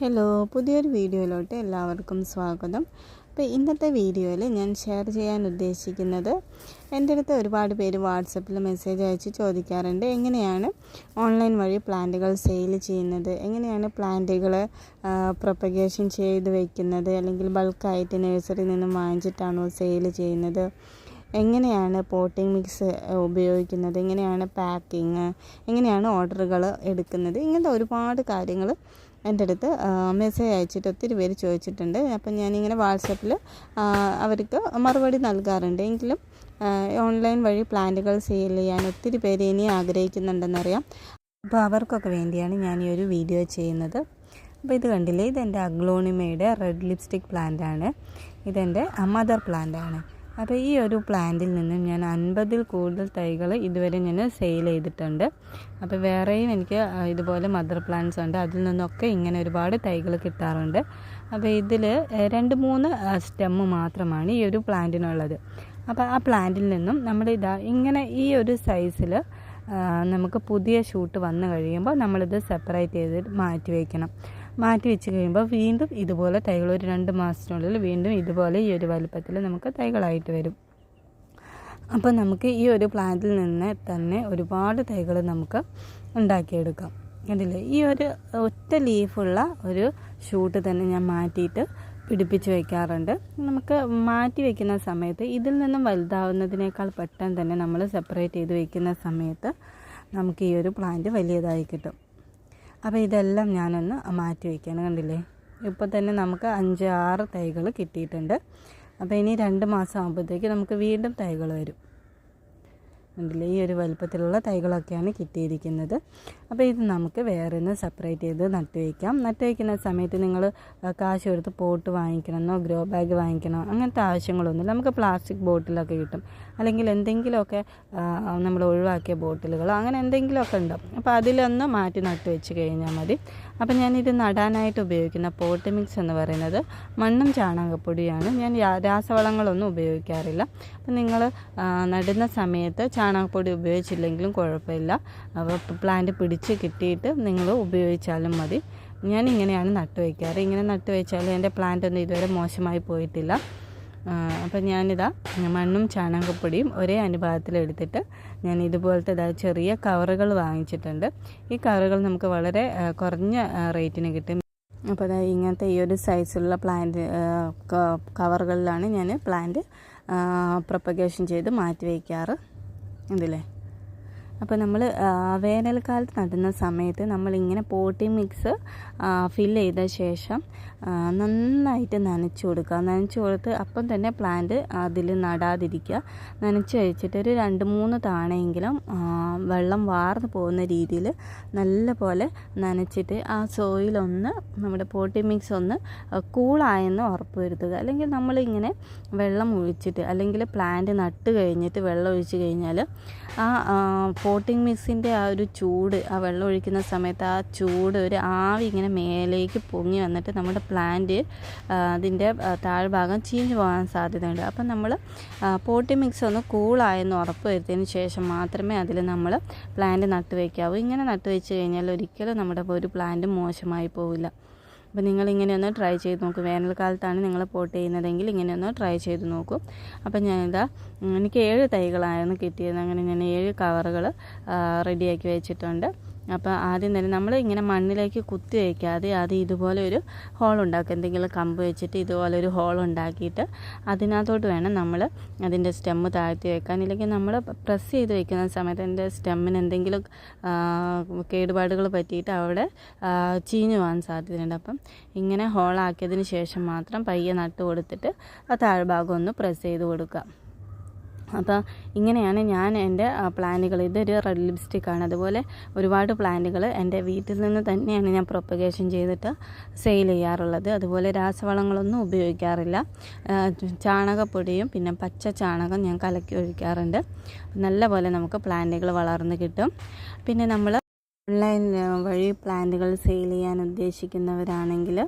Hello പുതിയൊരു വീഡിയോയിലോട്ട് എല്ലാവർക്കും സ്വാഗതം. അപ്പോൾ ഇന്നത്തെ വീഡിയോയിൽ ഞാൻ ഷെയർ ചെയ്യാൻ ഉദ്ദേശിക്കുന്നത് എന്റെ അടുത്ത് ഒരുപാട് പേര് വാട്സപ്പിൽ മെസ്സേജ് അയച്ച് ചോദിക്കാറുണ്ട്. എങ്ങനെയാണ് ഓൺലൈൻ വഴി പ്ലാന്റുകൾ സെയിൽ ചെയ്യുന്നത്? എങ്ങനെയാണ് പ്ലാന്റുകൾ പ്രൊപ്പഗേഷൻ ചെയ്ത് വയ്ക്കുന്നത് അല്ലെങ്കിൽ ബൾക്കായിട്ട് നഴ്സറിയിൽ നിന്നും വാങ്ങിച്ചിട്ടാണോ സെയിൽ ചെയ്യുന്നത്? എങ്ങനെയാണ് പോട്ടിംഗ് മിക്സ് ഉപയോഗിക്കുന്നത്? എങ്ങനെയാണ് പാക്കിങ് എങ്ങനെയാണ് ഓർഡറുകൾ എടുക്കുന്നത്? ഇങ്ങനത്തെ ഒരുപാട് കാര്യങ്ങൾ എന്റെ അടുത്ത് മെസ്സേജ് അയച്ചിട്ട് ഒത്തിരി പേര് ചോദിച്ചിട്ടുണ്ട്. അപ്പം ഞാനിങ്ങനെ വാട്സപ്പിൽ അവർക്ക് മറുപടി നൽകാറുണ്ട്. എങ്കിലും ഓൺലൈൻ വഴി പ്ലാന്റുകൾ സെയിൽ ചെയ്യാൻ ഒത്തിരി പേര് ഇനി ആഗ്രഹിക്കുന്നുണ്ടെന്നറിയാം. അപ്പോൾ അവർക്കൊക്കെ വേണ്ടിയാണ് ഞാൻ ഈ ഒരു വീഡിയോ ചെയ്യുന്നത്. അപ്പോൾ ഇത് കണ്ടില്ലേ? ഇതെന്റെ അഗ്ലോണിമയുടെ റെഡ് ലിപ്സ്റ്റിക് പ്ലാന്റ് ആണ്. ഇതെന്റെ മദർ പ്ലാന്റ് ആണ്. അപ്പോൾ ഈ ഒരു പ്ലാന്റിൽ നിന്ന് ഞാൻ അൻപതിൽ കൂടുതൽ തൈകൾ ഇതുവരെ ഞാൻ സെയിൽ ചെയ്തിട്ടുണ്ട്. അപ്പോൾ വേറെയും എനിക്ക് ഇതുപോലെ മദർ പ്ലാന്റ്സ് ഉണ്ട്. അതിൽ നിന്നൊക്കെ ഇങ്ങനെ ഒരുപാട് തൈകൾ കിട്ടാറുണ്ട്. അപ്പോൾ ഇതിൽ രണ്ട് മൂന്ന് സ്റ്റെമ്മ് മാത്രമാണ് ഈ ഒരു പ്ലാന്റിനുള്ളത് അപ്പോൾ ആ പ്ലാന്റിൽ നിന്നും നമ്മൾ ഇതാ ഇങ്ങനെ ഈ ഒരു സൈസിൽ നമുക്ക് പുതിയ ഷൂട്ട് വന്നു കഴിയുമ്പോൾ നമ്മളിത് സെപ്പറേറ്റ് ചെയ്ത് മാറ്റി വയ്ക്കണം മാറ്റി വെച്ച് കഴിയുമ്പോൾ വീണ്ടും ഇതുപോലെ തൈകൾ ഒരു രണ്ട് മാസത്തിനുള്ളിൽ വീണ്ടും ഇതുപോലെ ഈ ഒരു വലുപ്പത്തിൽ നമുക്ക് തൈകളായിട്ട് വരും. അപ്പോൾ നമുക്ക് ഈ ഒരു പ്ലാന്റിൽ നിന്ന് തന്നെ ഒരുപാട് തൈകൾ നമുക്ക് ഉണ്ടാക്കിയെടുക്കാം. കണ്ടില്ലേ? ഈ ഒരു ഒറ്റ ലീഫുള്ള ഒരു ഷൂട്ട് തന്നെ ഞാൻ മാറ്റിയിട്ട് പിടിപ്പിച്ച് വയ്ക്കാറുണ്ട് നമുക്ക് മാറ്റി വയ്ക്കുന്ന സമയത്ത് ഇതിൽ നിന്നും വലുതാവുന്നതിനേക്കാൾ പെട്ടെന്ന് തന്നെ നമ്മൾ സെപ്പറേറ്റ് ചെയ്ത് വയ്ക്കുന്ന സമയത്ത് നമുക്ക് ഈ ഒരു പ്ലാന്റ് വലിയതായി കിട്ടും. അപ്പോൾ ഇതെല്ലാം ഞാനൊന്ന് മാറ്റി വയ്ക്കുകയാണ് കണ്ടില്ലേ? ഇപ്പോൾ തന്നെ നമുക്ക് അഞ്ച് ആറ് തൈകൾ കിട്ടിയിട്ടുണ്ട്. അപ്പോൾ ഇനി രണ്ട് മാസം ആകുമ്പോഴത്തേക്ക് നമുക്ക് വീണ്ടും തൈകൾ വരും. ഉണ്ടല്ലേ ഈ ഒരു വലുപ്പത്തിലുള്ള തൈകളൊക്കെയാണ് കിട്ടിയിരിക്കുന്നത്. അപ്പോൾ ഇത് നമുക്ക് വേറെ ഒന്ന് സെപ്പറേറ്റ് ചെയ്ത് നട്ടു വയ്ക്കാം നട്ടു വയ്ക്കുന്ന സമയത്ത് നിങ്ങൾ കാശ് കൊടുത്ത് പോട്ട് വാങ്ങിക്കണമെന്നോ ഗ്രോ ബാഗ് വാങ്ങിക്കണോ അങ്ങനത്തെ ആവശ്യങ്ങളൊന്നുമില്ല നമുക്ക് പ്ലാസ്റ്റിക് ബോട്ടിലൊക്കെ കിട്ടും. അല്ലെങ്കിൽ എന്തെങ്കിലുമൊക്കെ നമ്മൾ ഒഴിവാക്കിയ ബോട്ടിലുകളോ അങ്ങനെ എന്തെങ്കിലുമൊക്കെ ഉണ്ടാവും അപ്പോൾ അതിലൊന്ന് മാറ്റി നട്ടു വെച്ച് കഴിഞ്ഞാൽ മതി. അപ്പം ഞാനിത് നടാനായിട്ട് ഉപയോഗിക്കുന്ന പോട്ട് മിക്സ് എന്ന് പറയുന്നത് മണ്ണും ചാണകപ്പൊടിയാണ്. ഞാൻ രാസവളങ്ങളൊന്നും ഉപയോഗിക്കാറില്ല. അപ്പം നിങ്ങൾ നടുന്ന സമയത്ത് ചാണകപ്പൊടി ഉപയോഗിച്ചില്ലെങ്കിലും കുഴപ്പമില്ല. അപ്പോൾ പ്ലാന്റ് പിടിച്ച് കിട്ടിയിട്ട് നിങ്ങൾ ഉപയോഗിച്ചാലും മതി. ഞാൻ ഇങ്ങനെയാണ് നട്ടു വയ്ക്കാറ്. ഇങ്ങനെ നട്ടു വെച്ചാൽ എന്റെ പ്ലാന്റ് ഒന്നും ഇതുവരെ മോശമായി പോയിട്ടില്ല. അപ്പം ഞാനിതാ മണ്ണും ചാണകപ്പൊടിയും ഒരേ അനുപാതത്തിൽ എടുത്തിട്ട് ഞാൻ ഇതുപോലത്തെ ഇതാ ചെറിയ കവറുകൾ വാങ്ങിച്ചിട്ടുണ്ട്. ഈ കവറുകൾ നമുക്ക് വളരെ കുറഞ്ഞ റേറ്റിന് കിട്ടും. അപ്പോൾ അതായത് ഇങ്ങനത്തെ ഈ ഒരു സൈസുള്ള പ്ലാന്റ് കവറുകളിലാണ് ഞാൻ പ്ലാന്റ് പ്രൊപ്പഗേഷൻ ചെയ്ത് മാറ്റി വയ്ക്കാറ്. ഇതില്ലേ അപ്പോൾ നമ്മൾ വേനൽക്കാലത്ത് നടുന്ന സമയത്ത് നമ്മളിങ്ങനെ പോട്ടി മിക്സ് ഫില്ല് ചെയ്ത ശേഷം നന്നായിട്ട് നനച്ചു കൊടുക്കുക. നനച്ചു കൊടുത്ത് അപ്പം തന്നെ പ്ലാന്റ് അതിൽ നടാതിരിക്കുക. നനച്ച് കഴിച്ചിട്ട് ഒരു രണ്ട് മൂന്ന് താണെങ്കിലും വെള്ളം വാർന്നു പോകുന്ന രീതിയിൽ നല്ല പോലെ നനച്ചിട്ട് ആ സോയിലൊന്ന് നമ്മുടെ പോട്ടി മിക്സ് ഒന്ന് കൂളായെന്ന് ഉറപ്പ് വരുത്തുക അല്ലെങ്കിൽ നമ്മളിങ്ങനെ വെള്ളം ഒഴിച്ചിട്ട് അല്ലെങ്കിൽ പ്ലാന്റ് നട്ട് കഴിഞ്ഞിട്ട് വെള്ളം ഒഴിച്ച് കഴിഞ്ഞാൽ ആ പോട്ടിംഗ് മിക്സിന്റെ ആ ഒരു ചൂട് ആ വെള്ളം ഒഴിക്കുന്ന സമയത്ത് ആ ചൂട് ഒരു ആവി ഇങ്ങനെ മേലേക്ക് പൊങ്ങി വന്നിട്ട് നമ്മുടെ പ്ലാന്റ് അതിന്റെ താഴ്ഭാഗം ചീഞ്ഞു പോകാൻ സാധ്യതയുണ്ട്. അപ്പം നമ്മൾ പോട്ടി മിക്സ് ഒന്ന് കൂളായെന്ന് ഉറപ്പ് വരുത്തിയതിന് ശേഷം മാത്രമേ അതിൽ നമ്മൾ പ്ലാന്റ് നട്ടുവയ്ക്കാവൂ ഇങ്ങനെ നട്ടുവെച്ച് കഴിഞ്ഞാൽ ഒരിക്കലും നമ്മുടെ ഒരു പ്ലാന്റ് മോശമായി പോവില്ല. അപ്പോൾ നിങ്ങൾ ഇങ്ങനെയൊന്ന് ട്രൈ ചെയ്ത് നോക്കും. വേനൽക്കാലത്താണ് നിങ്ങൾ പോട്ട് ചെയ്യുന്നതെങ്കിൽ ഇങ്ങനെയൊന്ന് ട്രൈ ചെയ്ത് നോക്കും. അപ്പോൾ ഞാനിതാ എനിക്ക് ഏഴ് തൈകളായിരുന്നു കിട്ടിയത്. അങ്ങനെ ഞാൻ ഏഴ് കവറുകൾ റെഡിയാക്കി വെച്ചിട്ടുണ്ട്. അപ്പോൾ ആദ്യം തന്നെ നമ്മൾ ഇങ്ങനെ മണ്ണിലേക്ക് കുത്തി വയ്ക്കാതെ ആദ്യം ഇതുപോലെ ഒരു ഹോൾ ഉണ്ടാക്കുക. എന്തെങ്കിലും കമ്പ് വെച്ചിട്ട് ഇതുപോലെ ഒരു ഹോൾ ഉണ്ടാക്കിയിട്ട് അതിനകത്തോട്ട് വേണം നമ്മൾ അതിന്റെ സ്റ്റെമ്മ് താഴ്ത്തി വെക്കാൻ. ഇല്ലെങ്കിൽ നമ്മൾ പ്രസ് ചെയ്ത് വെക്കുന്ന സമയത്ത് എന്റെ സ്റ്റെമ്മിന് എന്തെങ്കിലും കേടുപാടുകൾ പറ്റിയിട്ട് അവിടെ ചീഞ്ഞു പോകാൻ സാധ്യതയുണ്ട്. അപ്പം ഇങ്ങനെ ഹോളാക്കിയതിന് ശേഷം മാത്രം പയ്യെ നട്ട് കൊടുത്തിട്ട് ആ താഴ്ഭാഗം ഒന്ന് പ്രസ് ചെയ്ത് കൊടുക്കുക. അപ്പോൾ ഇങ്ങനെയാണ് ഞാൻ എന്റെ പ്ലാന്റുകൾ. ഇതൊരു റെഡ് ലിപ്സ്റ്റിക്കാണ്. അതുപോലെ ഒരുപാട് പ്ലാന്റുകൾ എന്റെ വീട്ടിൽ നിന്ന് തന്നെയാണ് ഞാൻ പ്രൊപ്പഗേഷൻ ചെയ്തിട്ട് സെയിൽ ചെയ്യാറുള്ളത്. അതുപോലെ രാസവളങ്ങളൊന്നും ഉപയോഗിക്കാറില്ല. ചാണകപ്പൊടിയും പിന്നെ പച്ച ചാണകം ഞാൻ കലക്കി ഒഴിക്കാറുണ്ട്. നല്ലപോലെ നമുക്ക് പ്ലാന്റുകൾ വളർന്ന് കിട്ടും. പിന്നെ നമ്മൾ ഓൺലൈൻ വഴി പ്ലാന്റുകൾ സെയിൽ ചെയ്യാൻ ഉദ്ദേശിക്കുന്നവരാണെങ്കിൽ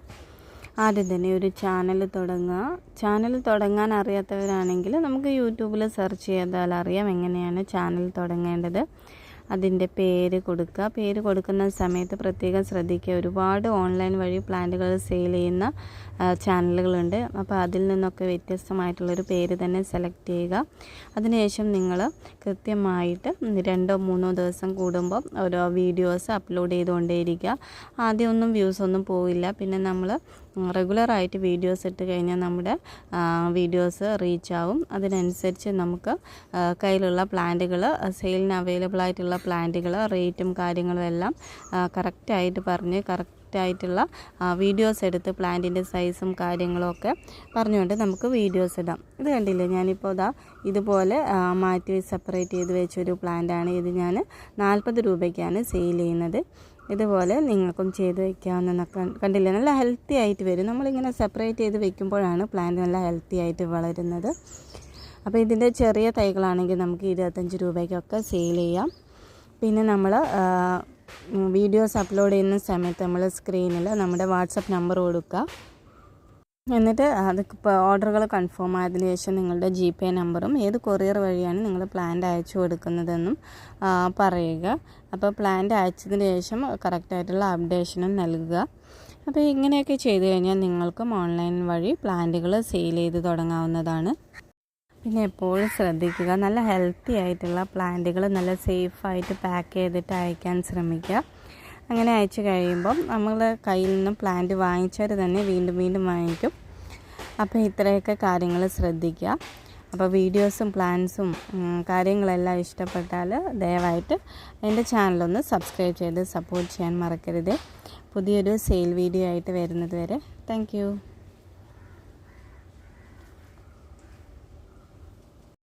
ആദ്യം തന്നെ ഒരു ചാനൽ തുടങ്ങുക. ചാനൽ തുടങ്ങാൻ അറിയാത്തവരാണെങ്കിൽ നമുക്ക് യൂട്യൂബിൽ സെർച്ച് ചെയ്താൽ അറിയാം എങ്ങനെയാണ് ചാനൽ തുടങ്ങേണ്ടത്. അതിന്റെ പേര് കൊടുക്കുക. പേര് കൊടുക്കുന്ന സമയത്ത് പ്രത്യേകം ശ്രദ്ധിക്കുക. ഒരുപാട് ഓൺലൈൻ വഴി പ്ലാന്റുകൾ സെയിൽ ചെയ്യുന്ന ചാനലുകളുണ്ട്. അപ്പോൾ അതിൽ നിന്നൊക്കെ വ്യത്യസ്തമായിട്ടുള്ളൊരു പേര് തന്നെ സെലക്ട് ചെയ്യുക. അതിനുശേഷം നിങ്ങൾ കൃത്യമായിട്ട് രണ്ടോ മൂന്നോ ദിവസം കൂടുമ്പോൾ ഓരോ വീഡിയോസ് അപ്ലോഡ് ചെയ്തുകൊണ്ടേയിരിക്കുക. ആദ്യമൊന്നും വ്യൂസ് ഒന്നും പോവില്ല. പിന്നെ നമ്മൾ റെഗുലറായിട്ട് വീഡിയോസ് ഇട്ട് കഴിഞ്ഞാൽ നമ്മുടെ വീഡിയോസ് റീച്ച് ആവും. അതിനനുസരിച്ച് നമുക്ക് കയ്യിലുള്ള പ്ലാന്റുകൾ സെയിലിന് അവൈലബിൾ ആയിട്ടുള്ള പ്ലാന്റുകൾ റേറ്റും കാര്യങ്ങളും എല്ലാം കറക്റ്റായിട്ട് പറഞ്ഞ് കറക്റ്റ് ആയിട്ടുള്ള വീഡിയോസ് എടുത്ത് പ്ലാന്റിന്റെ സൈസും കാര്യങ്ങളും ഒക്കെ പറഞ്ഞുകൊണ്ട് നമുക്ക് വീഡിയോസ് ഇടാം. ഇത് കണ്ടില്ലേ? ഞാനിപ്പോൾ ഇതാ ഇതുപോലെ മാറ്റി സെപ്പറേറ്റ് ചെയ്ത് വെച്ചൊരു പ്ലാന്റാണ് ഇത് ഞാൻ നാൽപ്പത് രൂപയ്ക്കാണ് സെയിൽ ചെയ്യുന്നത്. ഇതുപോലെ നിങ്ങൾക്കും ചെയ്ത് വയ്ക്കാവുന്ന കണ്ടില്ലേ? നല്ല ഹെൽത്തി ആയിട്ട് വരും. നമ്മളിങ്ങനെ സെപ്പറേറ്റ് ചെയ്ത് വെക്കുമ്പോഴാണ് പ്ലാന്റ് നല്ല ഹെൽത്തി ആയിട്ട് വളരുന്നത്. അപ്പോൾ ഇതിന്റെ ചെറിയ തൈകളാണെങ്കിൽ നമുക്ക് ഇരുപത്തഞ്ച് രൂപയ്ക്കൊക്കെ സെയിൽ ചെയ്യാം. പിന്നെ നമ്മൾ വീഡിയോസ് അപ്ലോഡ് ചെയ്യുന്ന സമയത്ത് നമ്മൾ സ്ക്രീനിൽ നമ്മുടെ വാട്സപ്പ് നമ്പർ കൊടുക്കുക. എന്നിട്ട് അത് ഓർഡറുകൾ കൺഫേം ആയതിനു ശേഷം നിങ്ങളുടെ ജി പേ നമ്പറും ഏത് കൊറിയർ വഴിയാണ് നിങ്ങൾ പ്ലാന്റ് അയച്ചു കൊടുക്കുന്നതെന്നും പറയുക. അപ്പോൾ പ്ലാന്റ് അയച്ചതിന് ശേഷം കറക്റ്റായിട്ടുള്ള അപ്ഡേഷനും നൽകുക. അപ്പോൾ ഇങ്ങനെയൊക്കെ ചെയ്തു കഴിഞ്ഞാൽ നിങ്ങൾക്കും ഓൺലൈൻ വഴി പ്ലാന്റുകൾ സെയിൽ ചെയ്ത് തുടങ്ങാവുന്നതാണ്. പിന്നെ എപ്പോഴും ശ്രദ്ധിക്കുക നല്ല ഹെൽത്തി ആയിട്ടുള്ള പ്ലാന്റുകൾ നല്ല സേഫായിട്ട് പാക്ക് ചെയ്തിട്ട് അയക്കാൻ ശ്രമിക്കുക. അങ്ങനെ അയച്ചു കഴിയുമ്പം നമ്മൾ കയ്യിൽ നിന്നും പ്ലാന്റ് വാങ്ങിച്ചവർ തന്നെ വീണ്ടും വീണ്ടും വാങ്ങിക്കും. അപ്പോൾ ഇത്രയൊക്കെ കാര്യങ്ങൾ ശ്രദ്ധിക്കുക. അപ്പോൾ വീഡിയോസും പ്ലാൻസും കാര്യങ്ങളെല്ലാം ഇഷ്ടപ്പെട്ടാൽ ദയവായിട്ട് എന്റെ ചാനലൊന്ന് സബ്സ്ക്രൈബ് ചെയ്ത് സപ്പോർട്ട് ചെയ്യാൻ മറക്കരുത്. പുതിയൊരു സെയിൽ വീഡിയോ ആയിട്ട് വരുന്നത് വരെ. താങ്ക്